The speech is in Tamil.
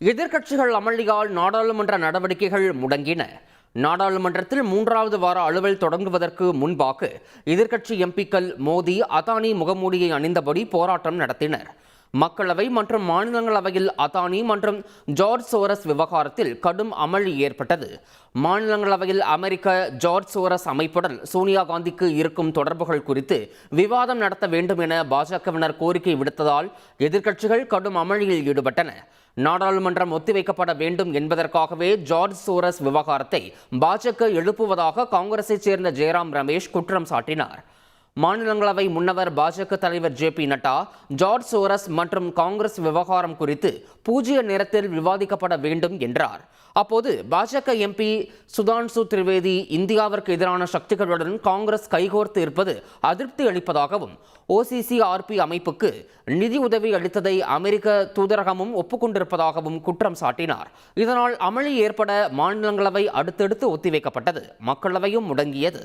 எதிர்க்கட்சிகள் அமளியால் நாடாளுமன்ற நடவடிக்கைகள் முடங்கின. நாடாளுமன்றத்தில் மூன்றாவது வார அலுவல் தொடங்குவதற்கு முன்பாக எதிர்க்கட்சி எம்பிக்கள் மோடி அதானி முகமூடியை அணிந்தபடி போராட்டம் நடத்தினர். மக்களவை மற்றும் மாநிலங்களவையில் அதானி மற்றும் ஜார்ஜ் சோரஸ் விவகாரத்தில் கடும் அமளி ஏற்பட்டது. மாநிலங்களவையில் அமெரிக்க ஜார்ஜ் சோரஸ் அமைப்புடன் சோனியா காந்திக்கு இருக்கும் தொடர்புகள் குறித்து விவாதம் நடத்த வேண்டும் என பாஜகவினர் கோரிக்கை விடுத்ததால் எதிர்க்கட்சிகள் கடும் அமளியில் ஈடுபட்டன. நாடாளுமன்றம் ஒத்திவைக்கப்பட வேண்டும் என்பதற்காகவே ஜார்ஜ் சோரஸ் விவகாரத்தை பாஜக எழுப்புவதாக காங்கிரஸைச் சேர்ந்த ஜெயராம் ரமேஷ் குற்றம் சாட்டினார். மாநிலங்களவை முன்னவர் பாஜக தலைவர் J P Nadda George Soros மற்றும் காங்கிரஸ் விவகாரம் குறித்து பூஜ்ய நேரத்தில் விவாதிக்கப்பட வேண்டும் என்றார். அப்போது பாஜக எம்பி சுதான்சு திரிவேதி இந்தியாவிற்கு எதிரான சக்திகளுடன் காங்கிரஸ் கைகோர்த்து இருப்பது அதிருப்தி அளிப்பதாகவும் ஓசிசிஆர்பி அமைப்புக்கு நிதி உதவி அளித்ததை அமெரிக்க தூதரகமும் ஒப்புக்கொண்டிருப்பதாகவும் குற்றம் சாட்டினார். இதனால் அமளி ஏற்பட மாநிலங்களவை அடுத்தடுத்து ஒத்திவைக்கப்பட்டது. மக்களவையும் முடங்கியது.